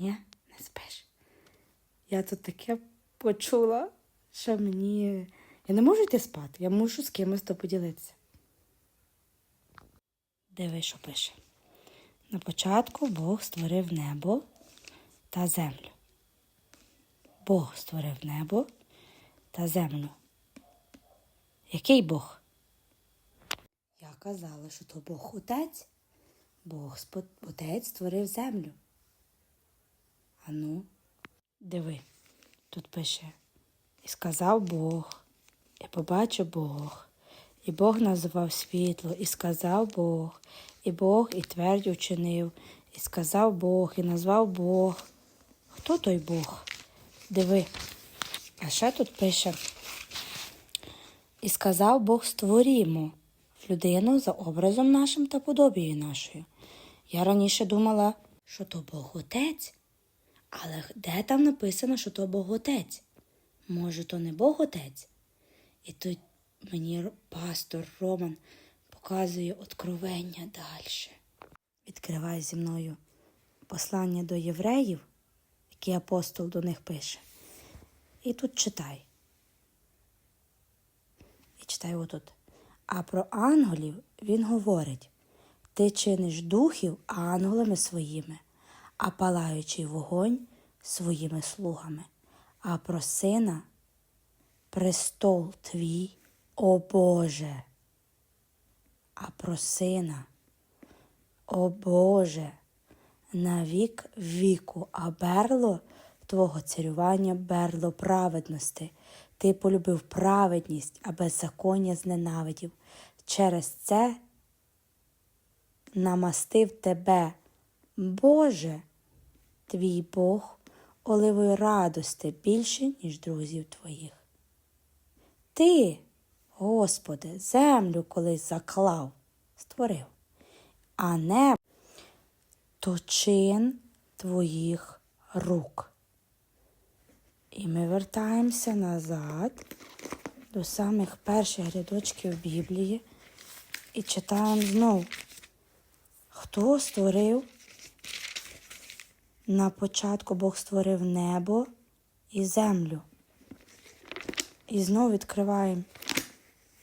Ні, не спиш. Я тут таке почула, що мені. Я не можу йти спати, я мушу з кимось то поділитися. Диви, що пише. На початку Бог створив небо та землю. Бог створив небо та землю. Який Бог? Я казала, що то Бог Отець. Бог Отець створив землю. Ану, диви, тут пише. І сказав Бог, і побачив Бог, і Бог називав світло, і сказав Бог, і Бог і твердь учинив, і сказав Бог, і назвав Бог. Хто той Бог? Диви. А ще тут пише. І сказав Бог створімо людину за образом нашим та подобією нашою. Я раніше думала, що то Бог Отець, але де там написано, що то Бог Отець? Може, то не Бог Отець? І тут мені пастор Роман показує откровення далі. Відкривай зі мною послання до євреїв, яке апостол до них пише. І тут читай. І читай отут. А про ангелів він говорить: ти чиниш духів ангелами своїми, а палаючий вогонь своїми слугами, а про сина престол твій, о Боже. А про сина, о Боже, на вік віку, а берло твого царювання берло праведності. Ти полюбив праведність, а беззаконня зненавидів. Через це намастив тебе, Боже, твій Бог, оливою радости більше, ніж друзів твоїх. Ти, Господи, землю колись заклав, створив, а небо то чин твоїх рук. І ми вертаємося назад до самих перших рядочків Біблії і читаємо знову, хто створив на початку Бог створив небо і землю. І знову відкриваємо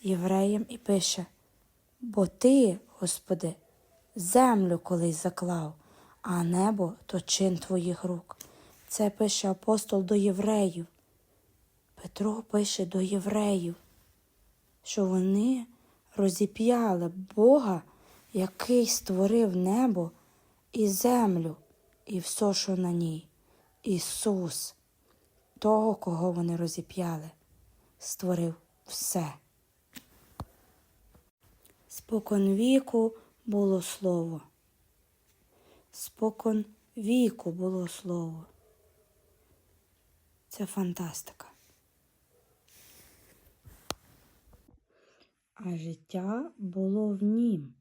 євреям і пише: Бо ти, Господи, землю колись заклав, а небо то чин твоїх рук. Це пише апостол до євреїв. Петро пише до євреїв, що вони розіп'яли Бога, який створив небо і землю, і все, що на ній. Ісус, того, кого вони розіп'яли, створив все. Спокон віку було слово. Спокон віку було слово. Це фантастика. А життя було в нім.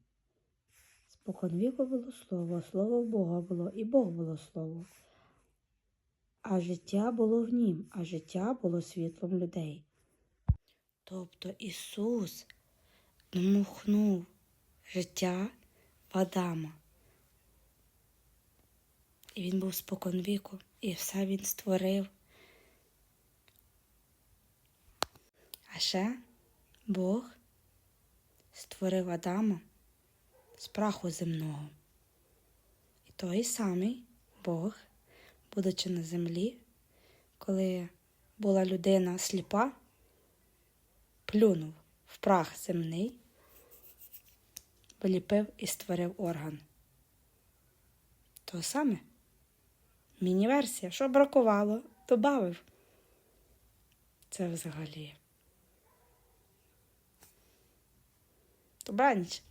Спокон віку було слово, слово в Бога було, і Бог було слово. А життя було в нім, а життя було світлом людей. Тобто Ісус дмухнув життя в Адама. І він був спокон віку, і все він створив. А ще Бог створив Адама з праху земного. І той самий Бог, будучи на землі, коли була людина сліпа, плюнув в прах земний, поліпив і створив орган. То саме міні-версія, що бракувало, добавив. Це взагалі. Добраніч.